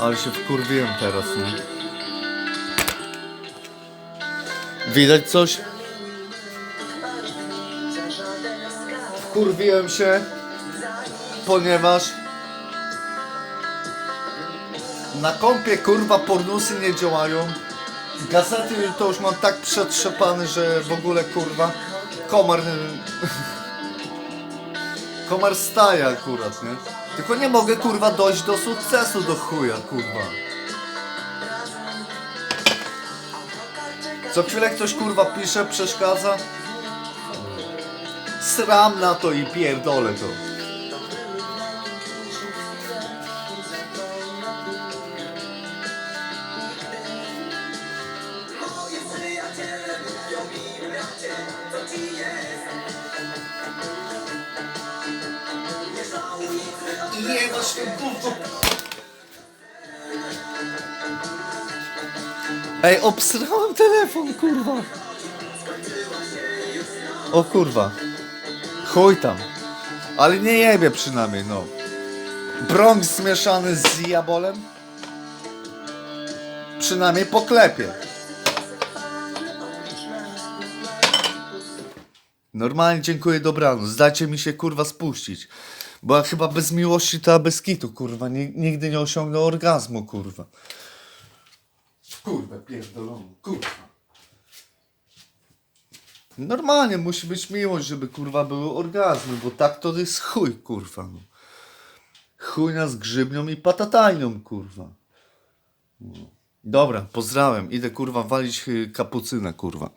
Ale się wkurwiłem teraz, nie? Widać coś? Wkurwiłem się, ponieważ na kompie kurwa pornusy nie działają. Gazety to już mam tak przetrzepane, że w ogóle kurwa komar komar staje akurat, nie? Tylko nie mogę kurwa dojść do sukcesu do chuja kurwa. Co chwilę ktoś kurwa pisze, przeszkadza. Sram na to i pierdolę to. Nie masz to gówno. Ej, obsrałem telefon, kurwa. O kurwa. Chuj tam. Ale nie jebie przynajmniej, no. Bronx zmieszany z jabolem? Przynajmniej poklepie. Normalnie dziękuję, dobranoc. Zdajcie mi się kurwa spuścić. Bo ja chyba bez miłości to ja bez kitu, kurwa. Ni- Nigdy nie osiągnę orgazmu, kurwa. Kurwa, pierdolony, kurwa. Normalnie musi być miłość, żeby kurwa były orgazmy, bo tak to jest chuj, kurwa. No. Chujna z grzybnią i patatajnią, kurwa. No. Dobra, pozdrawiam. Idę kurwa walić y, kapucynę, kurwa.